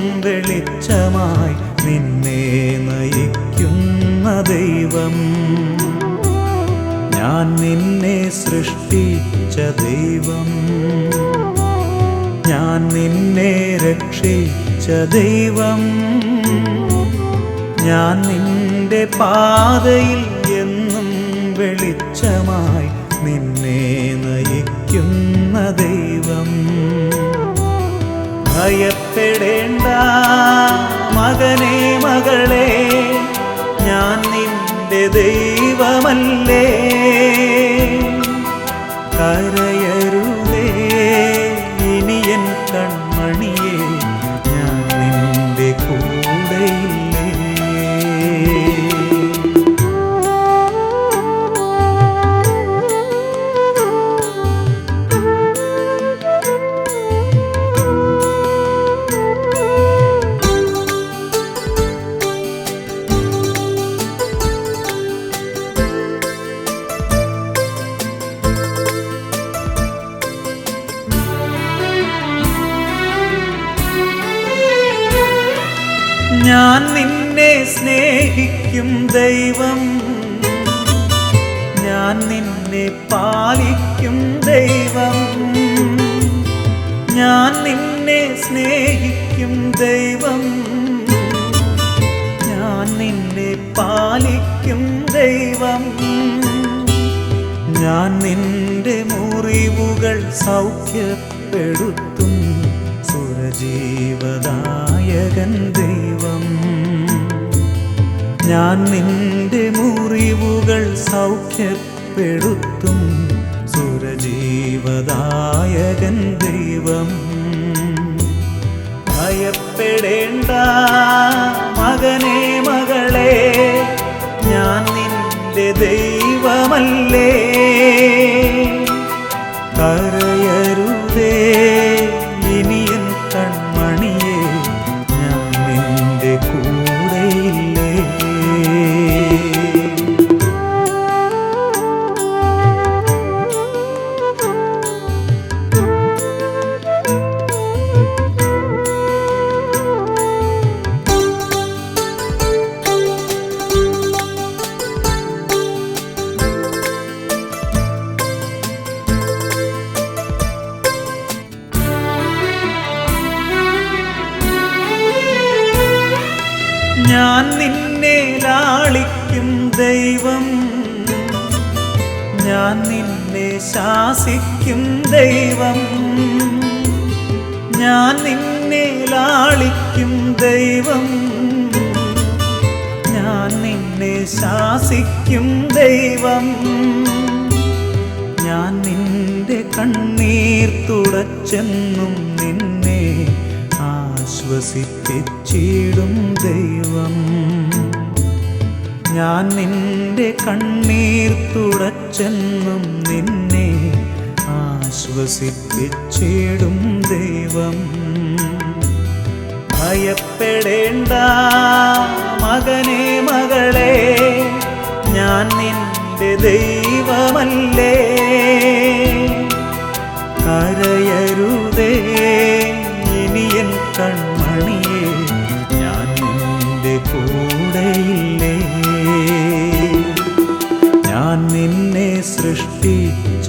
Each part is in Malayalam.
വെളിച്ചമായി നിന്നെ നയിക്കുന്ന ദൈവം. ഞാൻ നിന്നെ സൃഷ്ടിച്ച ദൈവം. ഞാൻ നിന്നെ രക്ഷിച്ച ദൈവം. ഞാൻ നിന്റെ പാതയിൽ എന്നും വെളിച്ചമായി നിന്നെ നയിക്കുന്ന ദൈവം. ഭയപ്പെടേണ്ട മകനെ മകളെ ഞാൻ നിന്റെ ദൈവമല്ലേ? കരയരുതേ. സൗഖ്യപ്പെടുത്തും സുരജീവദായകൻ ദൈവം. ഞാൻ നിന്റെ മുറിവുകൾ സൗഖ്യപ്പെടുത്തും സുരജീവദായകൻ ദൈവം. ഭയപ്പെടേണ്ട മകനെ മകളെ ഞാൻ നിന്റെ ദൈവമല്ലേ? ദൈവം ഞാൻ നിന്നെ ലാളിക്കും ദൈവം. ഞാൻ നിന്നെ ശാസിക്കും ദൈവം. ഞാൻ നിന്റെ കണ്ണീർ തുടച്ചെന്നും നിന്നെ ആശ്വസിപ്പിച്ചിടും ദൈവം. ഞാൻ നിന്റെ കണ്ണീർ തുടച്ചെന്നും ആശ്വസിപ്പിച്ചിടും ദൈവം. ഭയപ്പെടേണ്ട മകനെ മകളെ ഞാൻ നിന്റെ ദൈവമല്ലേ. കരയരുതേ ഇനിയൻ കൺമണിയെ ഞാൻ നിന്റെ കൂടെയില്ലേ. ഞാൻ നിന്നെ സൃഷ്ടിച്ച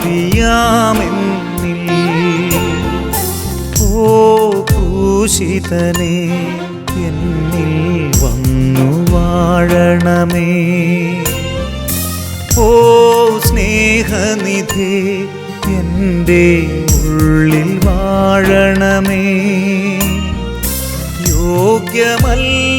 പാപിയാമെന്നിൽ ഓ ക്രൂശിതനെ എന്നിൽ വന്നു വാഴണമേ ഓ സ്നേഹനിധി എന്റെ ഉള്ളിൽ വാഴണമേ. യോഗ്യമല്ലെന്റെ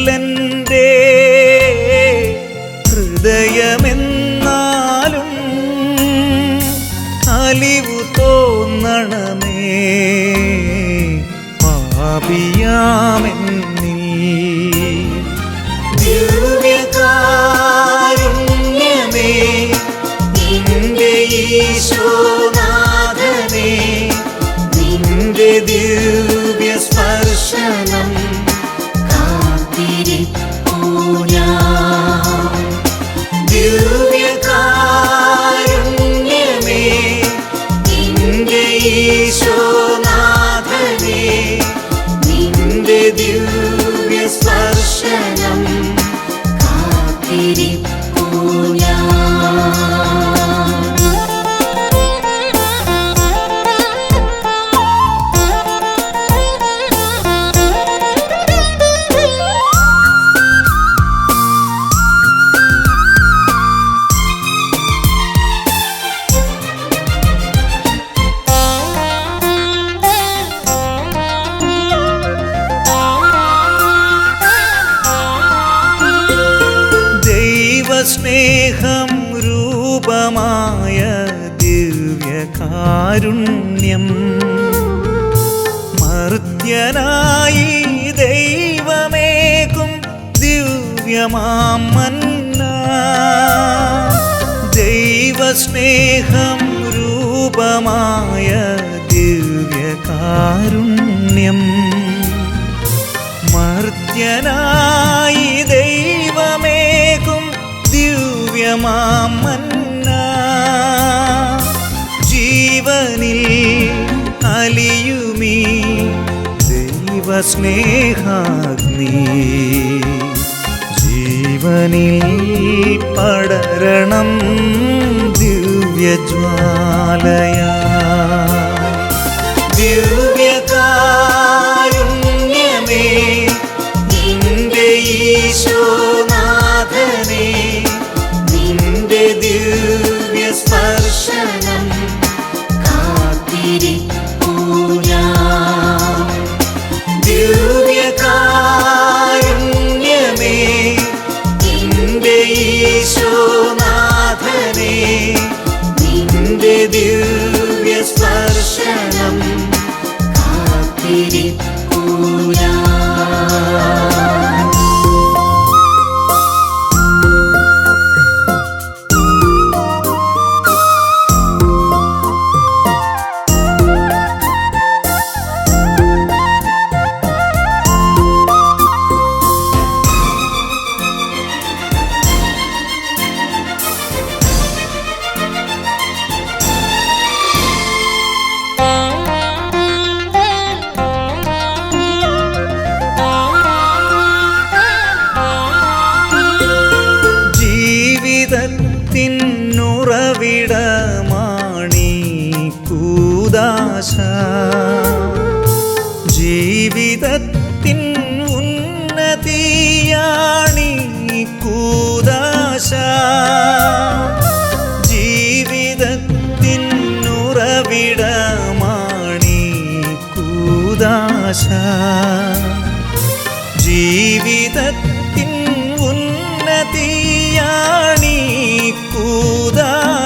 Swami. ദൈവസ്നേഹം രൂപമായ ദിവ്യകാരുണ്യം. മർത്യനായി ദൈവമേകും ദിവ്യമാമന്ന ദൈവസ്നേഹം രൂപമായ ദിവ്യകാരുണ്യം. മർത്യനായി ദൈവമേകും ജീവനിൽ ജീവനിൽ അലിയുമീ ദൈവസ്നേഹാഗ്നി. ജീവനിൽ പടരണം ദിവ്യജ്വാലയാ.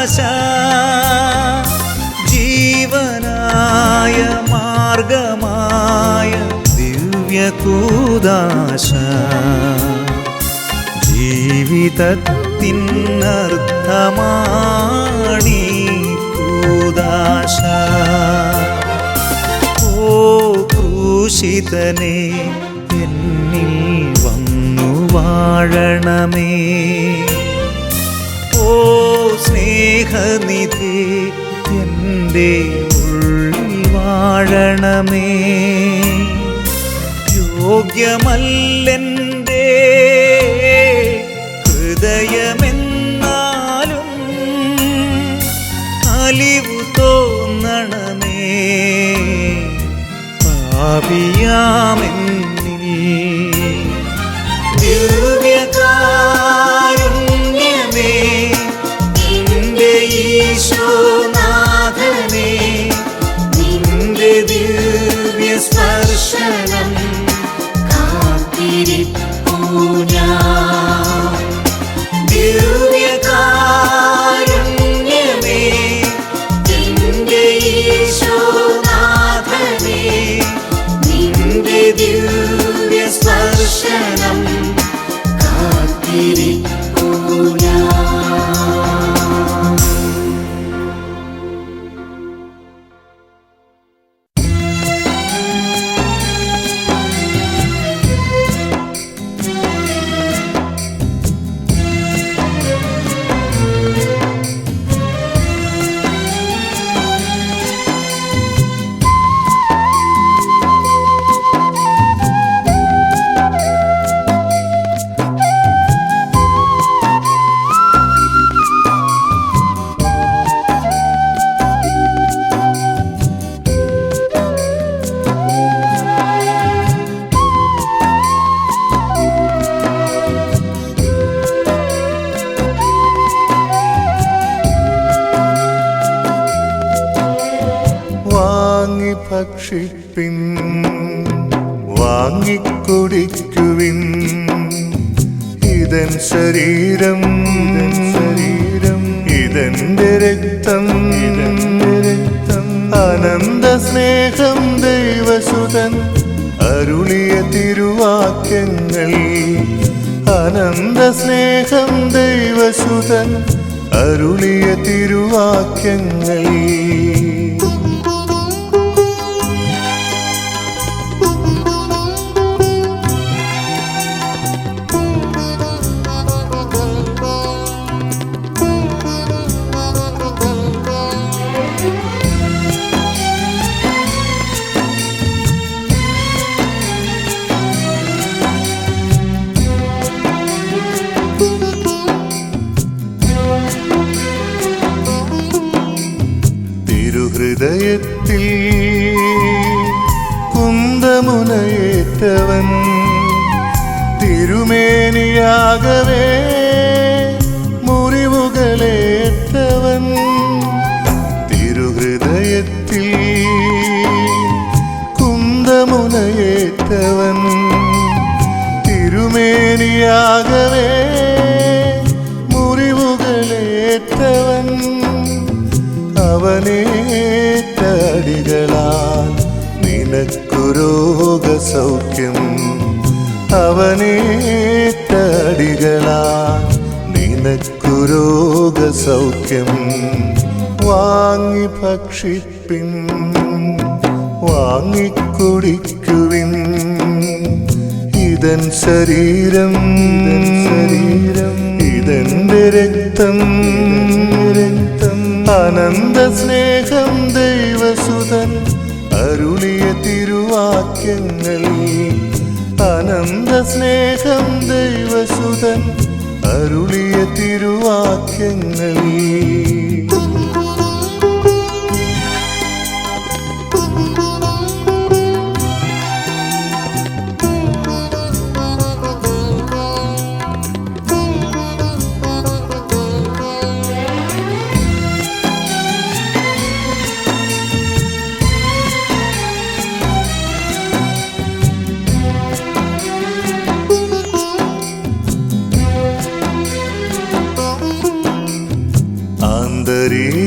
ആശ ജീവനായ മാർഗമായ ദിവ്യ കൂദാശ ജീവിതത്തിൻ അർത്ഥമാണി കൂദാശ ഓ ക്രൂശിതനെ എന്നിൽ വന്നു വാഴണമേ. സ്നേഹനിധി എന്റെ ഉള്ളിൽ വാഴണമേ യോഗ്യമല്ലെന്റെ ഹൃദയമെന്നാലും അലിവു തോന്നണമേ. പാപിയാമെന്നിൽ ശരീരം ശരീരം ഇതെന്റെ രക്തം രക്തം. അനന്ത സ്നേഹം ദൈവസുതൻ അരുളിയ തിരുവാക്യങ്ങൾ. അനന്ത സ്നേഹം ദൈവസുതൻ അരുളിയ തിരുവാക്യങ്ങൾ. തിരുഹൃദയത്തിൽ കുന്തമുനയേറ്റവൻ തിരുമേനിയാകവേ മുറിവുകളേറ്റവൻ തിരുഹൃദയത്തിൽ കുന്തമുനയേറ്റവൻ തിരുമേനിയാകവേ മുറിവുകളേറ്റവൻ അവനേറ്റടികളാൽ നിനക്കു രോഗസൗഖ്യം അവനേറ്റടികളാൽ നിനക്കു രോഗസൗഖ്യം വാങ്ങി ഭക്ഷിപ്പിൻ വാങ്ങിക്കുടിക്കുവിൻ. ഇതൻ ശരീരം ശരീരം ഇതെന്റെ രക്തം. രക്തം അനന്ത സ്നേഹം ദൈവസുതൻ അരുളിയ തിരുവാക്യങ്ങൾ. അനന്ത സ്നേഹം ദൈവസുതൻ അരുളിയ തിരുവാക്യങ്ങൾ.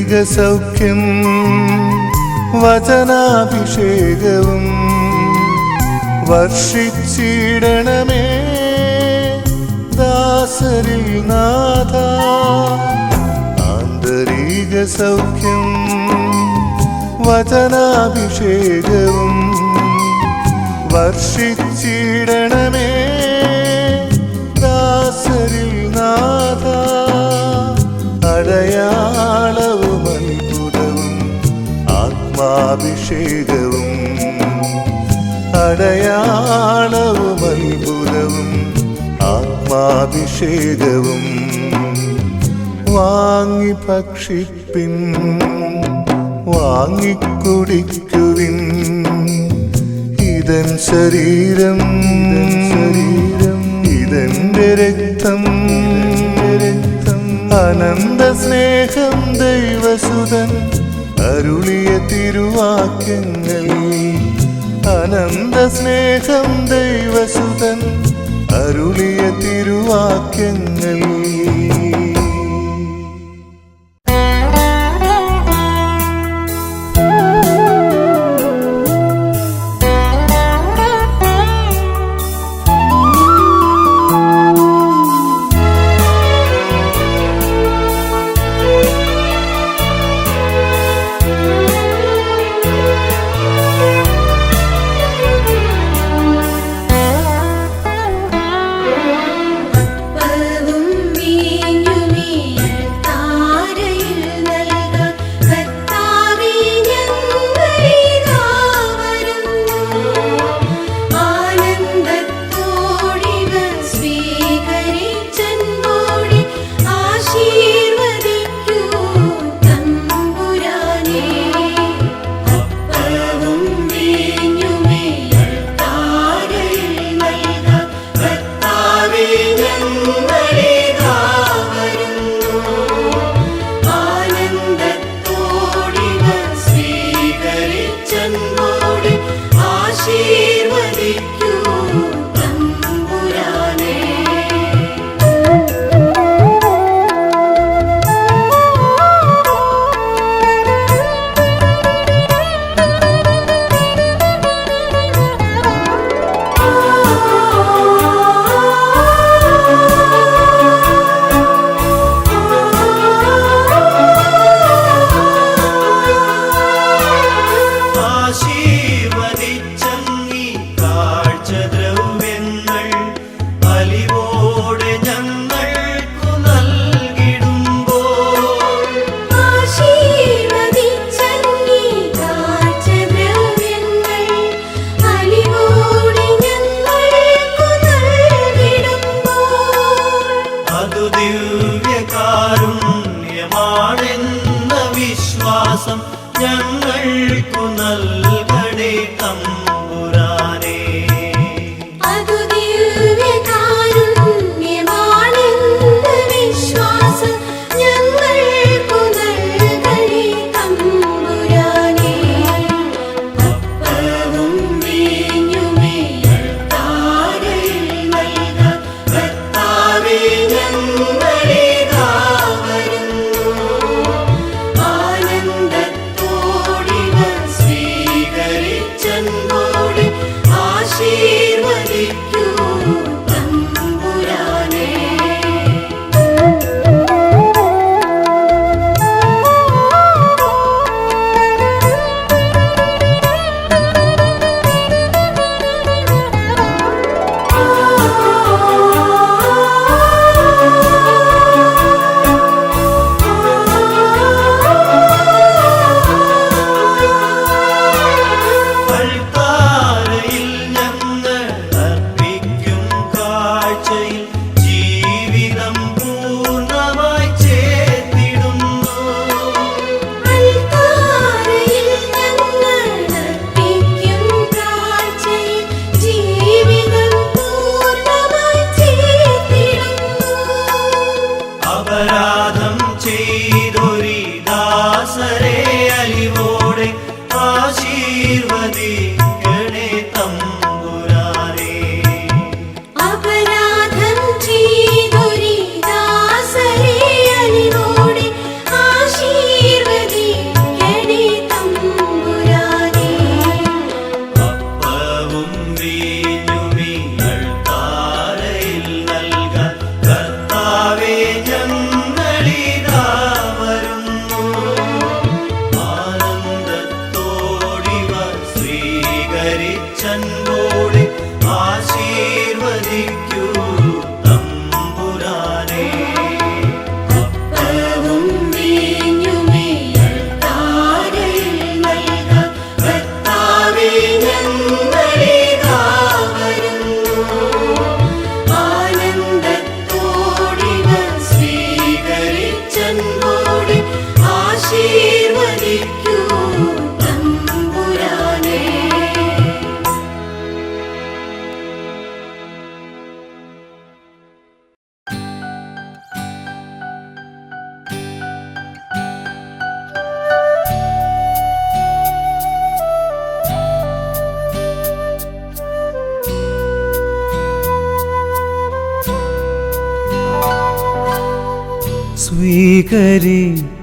സൗഖ്യം വചനാഭിഷേകവും വർഷിച്ചിടണമേ. ദാസരിൽ നാഥ ആന്തരിക സൗഖ്യം വചനാഭിഷേകവും വർഷിച്ചിടണമേ. ദാസരിൽ നാഥ അടയാളവും അഭിഷേകവും അടയാളവും അത്ഭുതവും ആത്മാഭിഷേകവും വാങ്ങി പക്ഷിപ്പിൻ വാങ്ങിക്കുടിക്കുവിൻ ഇതൻ ശരീരം ശരീരം ഇതെന്റെ രക്തം രക്തം അനന്ത സ്നേഹം ദൈവസുതൻ. അരുളിയ തിരുവാക്യങ്ങൾ അനന്ത സ്നേഹം ദൈവസുതൻ അരുളിയ തിരുവാക്യങ്ങളിൽ al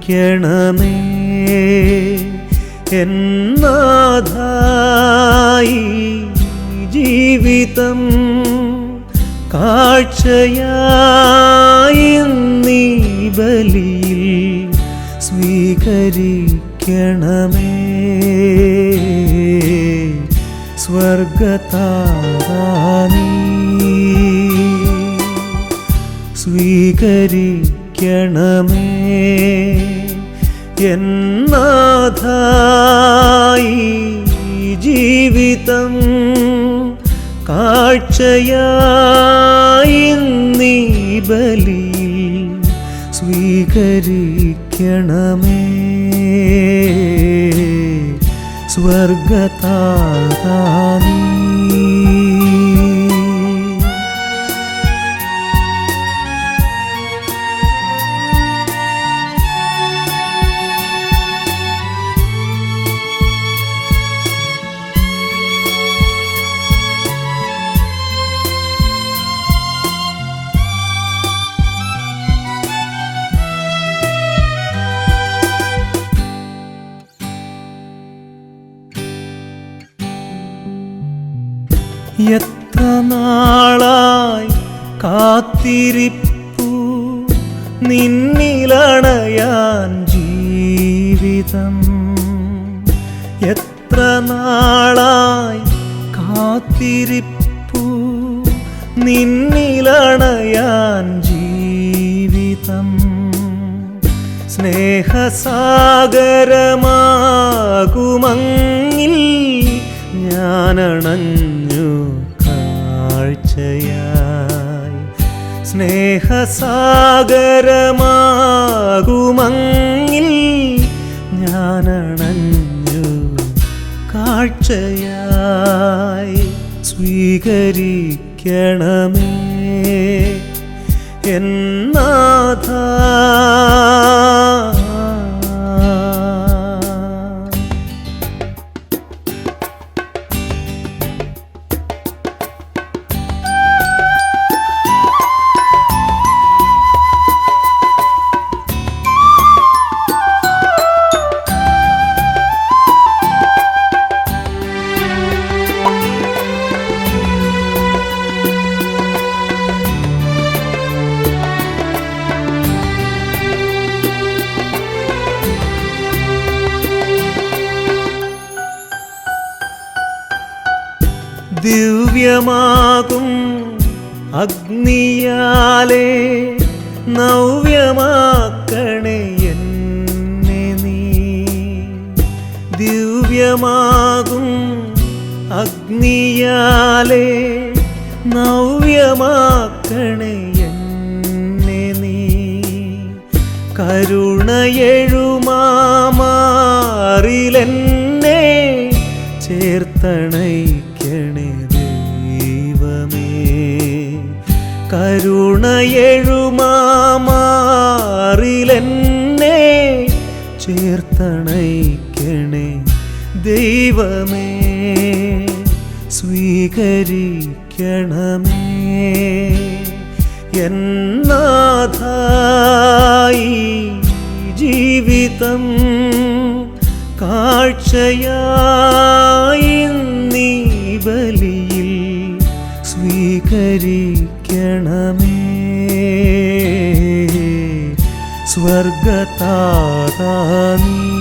സ്വീകരിക്കണമേ എന്നാഥായി ജീവിതം കാഴ്ചയായി നീ ബലിയിൽ സ്വീകരിക്കണമേ. സ്വർഗതാരാനീ സ്വീകരിക്കണമേ എന്നാഥായി ജീവിതം കാഴ്ചയായി നീ ബലി സ്വീകരിക്കണമേ. സ്വർഗതാരാനീ എത്ര നാളായി കാത്തിരിപ്പു? നിന്നിലണയാൻ ജീവിതം. എത്ര നാളായി കാത്തിരിപ്പു? നിന്നിലണയാൻ ജീവിതം. സ്നേഹസാഗരമാകുമങ്ങിൽ ഞാനണഞ്ഞു കാഴ്ചയായി സ്നേഹസാഗരമാകുമങ്ങിൽ ഞാനണഞ്ഞു കാഴ്ചയായി സ്വീകരിക്കണമേ. എന്നാഥ അഗ്നിയാലേ നവ്യമാക്കണേ നീ. ദിവ്യമാകും അഗ്നിയാലേ നവ്യമാക്കണേ എന്നെ നീ. കരുണയെഴുമാറിലെന്നെ ചേർത്തണയ്ക്കണേ ദൈവമേ സ്വീകരിക്കണമേ. എന്നാഥായി ജീവിതം കാഴ്ചയായി നീ ബലിയിൽ സ്വീകരിക്കണമേ. സ്വർഗതാരാനീ